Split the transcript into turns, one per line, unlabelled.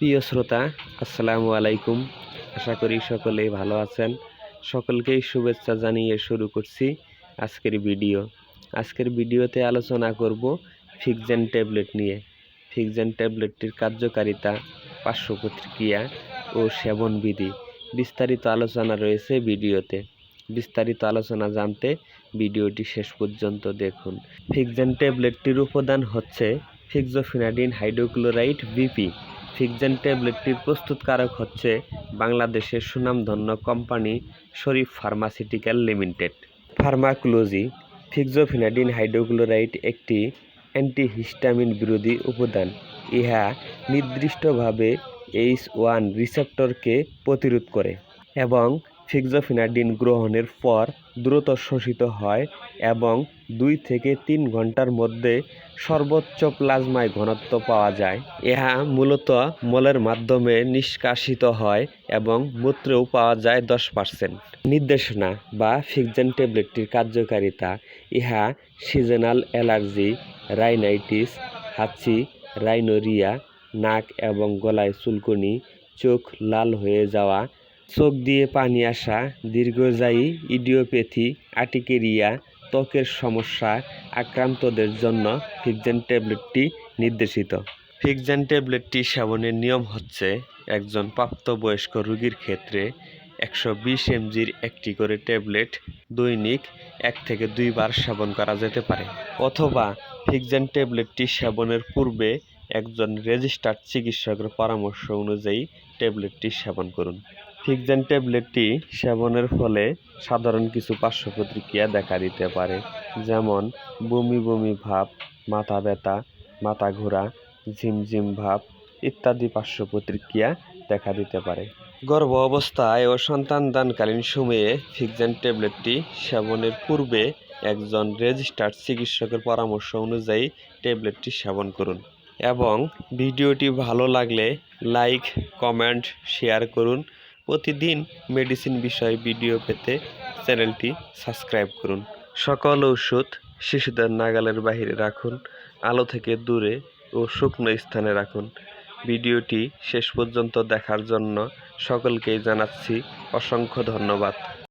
প্রিয় শ্রোতা, আসসালামু আলাইকুম। আশা করি সকলেই ভালো আছেন। সকলকেই শুভেচ্ছা জানিয়ে শুরু করছি আজকের ভিডিও। আজকের ভিডিওতে আলোচনা করব ফিক্সেন ট্যাবলেট নিয়ে। ফিক্সেন ট্যাবলেটটির কার্যকারিতা পার্শ্ব প্রতিক্রিয়া ও সেবন বিধি। বিস্তারিত আলোচনা রয়েছে ভিডিওতে। বিস্তারিত আলোচনা জানতে ভিডিওটি শেষ পর্যন্ত দেখুন। ফিক্সেন ট্যাবলেটটির উপাদান হচ্ছে ফিক্সোফিনাডিন হাইড্রোক্লোরাইড বিপি ফিক্সেন ট্যাবলেটটির প্রস্তুতকারক হচ্ছে বাংলাদেশের সুনামধন্য company Sharif pharmaceutical limited. Pharmacology, fexofenadine hydrochloride একটি অ্যান্টিহিস্টামিন বিরোধী উপাদান। ইহা নির্দিষ্টভাবে এইচ ওয়ান রিসেপ্টরকে প্রতিরোধ করে এবং ফিক্সোফিনাডিন গ্রহণের পর দ্রুত শোষিত হয় এবং দুই থেকে তিন ঘণ্টার মধ্যে সর্বোচ্চ প্লাজমায় ঘনত্ব পাওয়া যায়। ইহা মূলত মলের মাধ্যমে নিষ্কাশিত হয় এবং মূত্রেও পাওয়া যায় দশ পার্সেন্ট। নির্দেশনা বা ফিক্সেন ট্যাবলেটটির কার্যকারিতা, ইহা সিজনাল অ্যালার্জি, রাইনাইটিস, হাঁচি, রাইনোরিয়া, নাক এবং গলায় চুলকুনি, চোখ লাল হয়ে যাওয়া চোখ দিয়ে পানি আসা দীর্ঘজায়ী ইডিওপ্যাথি আটিকেরিয়া ত্বকের সমস্যা, আক্রান্তদের জন্য ফিক্সেন ট্যাবলেটটি নির্দেশিত। ফিক্সেন ট্যাবলেটটি সেবনের নিয়ম হচ্ছে, একজন প্রাপ্তবয়স্ক রোগীর ক্ষেত্রে একশো বিশ এমজির একটি করে ট্যাবলেট দৈনিক এক থেকে দুইবার সেবন করা যেতে পারে, অথবা ফিক্সেন ট্যাবলেটটি সেবনের পূর্বে একজন রেজিস্টার্ড চিকিৎসকের পরামর্শ অনুযায়ী ট্যাবলেটটি সেবন করুন। ফিক্সেন ট্যাবলেটটি সেবনের ফলে সাধারণ কিছু পার্শ্ব প্রতিক্রিয়া দেখা দিতে পারে, যেমন বমি বমি ভাব, মাথা ব্যথা, মাথা ঘোরা, ঝিমঝিম ভাব ইত্যাদি পার্শ্ব প্রতিক্রিয়া দেখা দিতে পারে। গর্ভ অবস্থায় ও সন্তান দানকালীন সময়ে ফিক্সেন ট্যাবলেটটি সেবনের পূর্বে একজন রেজিস্টার্ড চিকিৎসকের পরামর্শ অনুযায়ী ট্যাবলেটটি সেবন করুন এবং ভিডিওটি ভালো লাগলে লাইক, কমেন্ট, শেয়ার করুন। প্রতিদিন মেডিসিন বিষয়ে ভিডিও পেতে চ্যানেলটি সাবস্ক্রাইব করুন। সকল ওষুধ শিশুদের নাগালের বাহিরে রাখুন, আলো থেকে দূরে ও শুকনো স্থানে রাখুন। ভিডিওটি শেষ পর্যন্ত দেখার জন্য সকলকেই জানাচ্ছি অসংখ্য ধন্যবাদ।